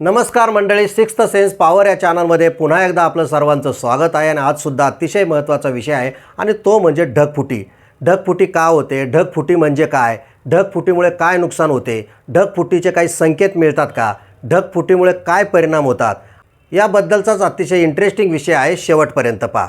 नमस्कार मंडळी sixth sense power या चॅनलमध्ये पुन्हा एकदा आपलं सर्वांचं स्वागत आहे आणि आजसुद्धा अतिशय महत्त्वाचा विषय आहे आणि तो म्हणजे ढगफुटी. ढगफुटी का होते? ढगफुटी म्हणजे काय? ढगफुटीमुळे काय नुकसान होते? ढगफुटीचे काही संकेत मिळतात का? ढगफुटीमुळे काय परिणाम होतात? याबद्दलचाच अतिशय इंटरेस्टिंग विषय आहे शेवटपर्यंत पहा.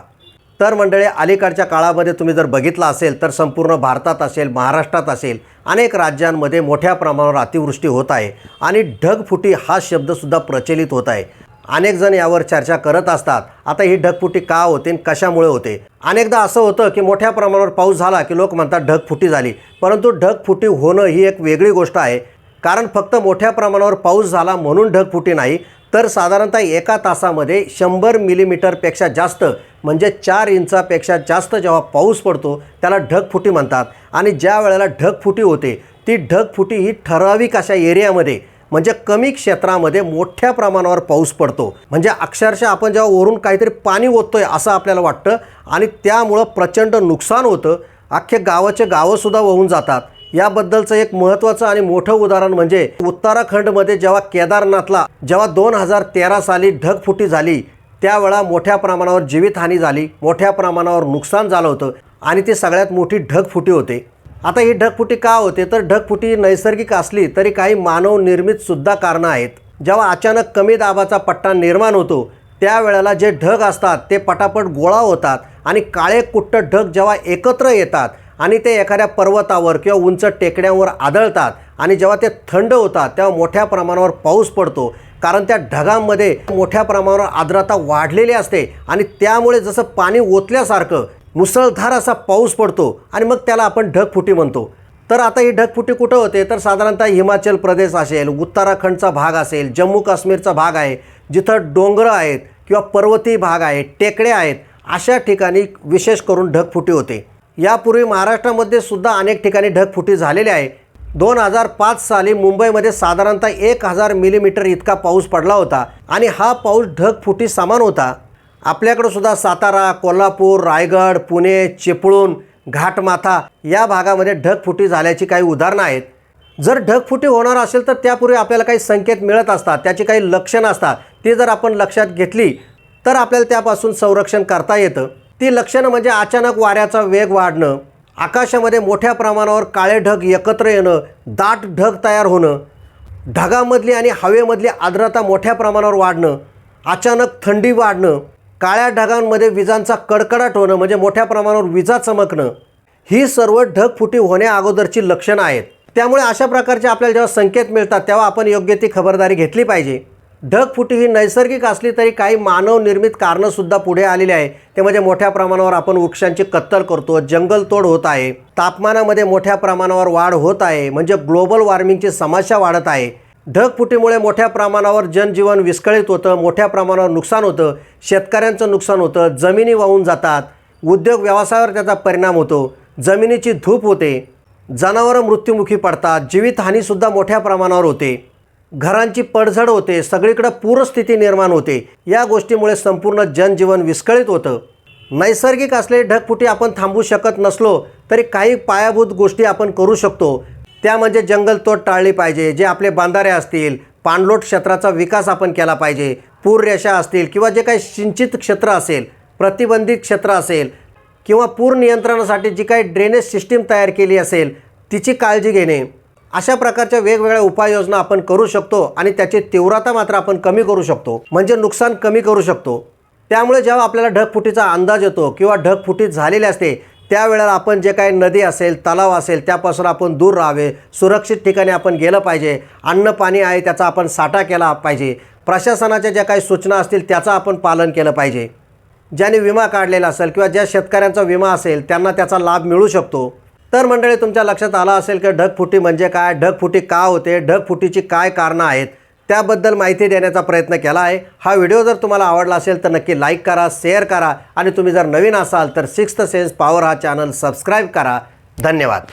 तर मंडळी अलीकडच्या काळामध्ये तुम्ही जर बघितलं असेल तर संपूर्ण भारतात असेल महाराष्ट्रात असेल अनेक राज्यांमध्ये मोठ्या प्रमाणावर अतिवृष्टी होत आहे आणि ढगफुटी हा शब्दसुद्धा प्रचलित होत आहे. अनेक जण यावर चर्चा करत असतात आता ही ढगफुटी का होते आणि कशामुळे होते? अनेकदा असं होतं की मोठ्या प्रमाणावर पाऊस झाला की लोक म्हणतात ढगफुटी झाली परंतु ढगफुटी होणं ही एक वेगळी गोष्ट आहे. कारण फक्त मोठ्या प्रमाणावर पाऊस झाला म्हणून ढगफुटी नाही तर साधारणतः एका तासामध्ये शंभर मिलीमीटरपेक्षा जास्त म्हणजे चार इंचापेक्षा जास्त जेव्हा पाऊस पडतो त्याला ढगफुटी म्हणतात. आणि ज्या वेळेला ढगफुटी होते ती ढगफुटी ही ठराविक अशा एरियामध्ये म्हणजे कमी क्षेत्रामध्ये मोठ्या प्रमाणावर पाऊस पडतो. म्हणजे अक्षरशः आपण जेव्हा वरून काहीतरी पाणी ओततोय असं आपल्याला वाटतं आणि त्यामुळं प्रचंड नुकसान होतं. अख्खे गावाचे गावंसुद्धा वाहून जातात. याबद्दलचं एक महत्त्वाचं आणि मोठं उदाहरण म्हणजे उत्तराखंडमध्ये जेव्हा केदारनाथला जेव्हा दोन हजार तेरा साली ढगफुटी झाली त्यावेळा मोठ्या प्रमाणावर जीवितहानी झाली मोठ्या प्रमाणावर नुकसान झालं होतं आणि ती सगळ्यात मोठी ढगफुटी होते. आता ही ढगफुटी का होते? तर ढगफुटी नैसर्गिक असली तरी काही मानवनिर्मितसुद्धा कारणं आहेत. जेव्हा अचानक कमी दाबाचा पट्टा निर्माण होतो त्यावेळेला जे ढग असतात ते पटापट गोळा होतात आणि काळे कुट्ट ढग जेव्हा एकत्र येतात आणि ते एखाद्या पर्वतावर किंवा उंच टेकड्यांवर आदळतात आणि जेव्हा ते थंड होतात तेव्हा मोठ्या प्रमाणावर पाऊस पडतो. कारण त्या ढगांमध्ये मोठ्या प्रमाणावर आर्द्रता वाढलेली असते आणि त्यामुळे जसं पाणी ओतल्यासारखं मुसळधार असा पाऊस पडतो आणि मग त्याला आपण ढगफुटी म्हणतो. तर आता ही ढगफुटी कुठं होते? तर साधारणतः हिमाचल प्रदेश असेल उत्तराखंडचा भाग असेल जम्मू काश्मीरचा भाग आहे जिथं डोंगरं आहेत किंवा पर्वतीय भाग आहे टेकड्या आहेत अशा ठिकाणी विशेष करून ढगफुटी होते. यापूर्वी महाराष्ट्रामध्ये सुद्धा अनेक ठिकाणी ढगफुटी झालेली आहे. दोन हजार पाच साली मुंबईमध्ये साधारणतः एक हजार मिलीमीटर इतका पाऊस पडला होता आणि हा पाऊस ढगफुटी समान होता. आपल्याकडं सुद्धा सातारा कोल्हापूर रायगड पुणे चिपळूण घाटमाथा या भागामध्ये ढगफुटी झाल्याची काही उदाहरणं आहेत. जर ढगफुटी होणार असेल तर त्यापूर्वी आपल्याला काही संकेत मिळत असतात त्याची काही लक्षणं असतात. ती जर आपण लक्षात घेतली तर आपल्याला त्यापासून संरक्षण करता येतं. ती लक्षणं म्हणजे अचानक वाऱ्याचा वेग वाढणं आकाशामध्ये मोठ्या प्रमाणावर काळे ढग एकत्र येणं दाट ढग तयार होणं ढगामधली आणि हवेमधली आर्द्रता मोठ्या प्रमाणावर वाढणं अचानक थंडी वाढणं काळ्या ढगांमध्ये विजांचा कडकडाट होणं म्हणजे मोठ्या प्रमाणावर विजा चमकणं ही सर्व ढगफुटी होण्या अगोदरची लक्षणं आहेत. त्यामुळे अशा प्रकारचे आपल्याला जेव्हा संकेत मिळतात तेव्हा आपण योग्य ती खबरदारी घेतली पाहिजे. ढगफुटी ही नैसर्गिक असली तरी काही मानवनिर्मित कारणंसुद्धा पुढे आलेली आहे. ते म्हणजे मोठ्या प्रमाणावर आपण वृक्षांची कत्तल करतो. जंगलतोड होत आहे. तापमानामध्ये मोठ्या प्रमाणावर वाढ होत आहे. म्हणजे ग्लोबल वॉर्मिंगची समस्या वाढत आहे. ढगफुटीमुळे मोठ्या प्रमाणावर जनजीवन विस्कळीत होतं. मोठ्या प्रमाणावर नुकसान होतं. शेतकऱ्यांचं नुकसान होतं. जमिनी वाहून जातात. उद्योग व्यवसायावर त्याचा परिणाम होतो. जमिनीची धूप होते. जनावरं मृत्युमुखी पडतात. जीवितहानीसुद्धा मोठ्या प्रमाणावर होते. घरांची पडझड होते सगळीकडं पूरस्थिती निर्माण होते. या गोष्टीमुळे संपूर्ण जनजीवन विस्कळीत होतं. नैसर्गिक असलेली ढगफुटी आपण थांबवू शकत नसलो तरी काही पायाभूत गोष्टी आपण करू शकतो. त्या म्हणजे जंगलतोड टाळली पाहिजे जे आपले बांधारे असतील पाणलोट क्षेत्राचा विकास आपण केला पाहिजे पूररेषा असतील किंवा जे काही सिंचित क्षेत्र असेल प्रतिबंधित क्षेत्र असेल किंवा पूर नियंत्रणासाठी जी काही ड्रेनेज सिस्टीम तयार केली असेल तिची काळजी घेणे. अशा प्रकारच्या वेगवेगळ्या उपाययोजना आपण करू शकतो आणि त्याची तीव्रता मात्र आपण कमी करू शकतो म्हणजे नुकसान कमी करू शकतो. त्यामुळे जेव्हा आपल्याला ढगफुटीचा अंदाज येतो किंवा ढगफुटी झालेली असते त्यावेळेला आपण जे काही नदी असेल तलाव असेल त्यापासून आपण दूर राहावे सुरक्षित ठिकाणी आपण गेलं पाहिजे अन्न पाणी आहे त्याचा आपण साठा केला पाहिजे प्रशासनाच्या ज्या काही सूचना असतील त्याचं आपण पालन केलं पाहिजे. ज्याने विमा काढलेला असेल किंवा ज्या शेतकऱ्यांचा विमा असेल त्यांना त्याचा लाभ मिळू शकतो. तर मंडळी तुमच्या लक्षात आलं असेल की ढगफुटी म्हणजे काय? ढगफुटी का होते? ढगफुटीची काय कारणं आहेत? त्याबद्दल माहिती देण्याचा प्रयत्न केला आहे. हा व्हिडिओ जर तुम्हाला आवडला असेल तर नक्की लाईक करा शेअर करा आणि तुम्ही जर नवीन असाल तर सिक्स्थ सेन्स पॉवर हा चॅनल सबस्क्राईब करा. धन्यवाद.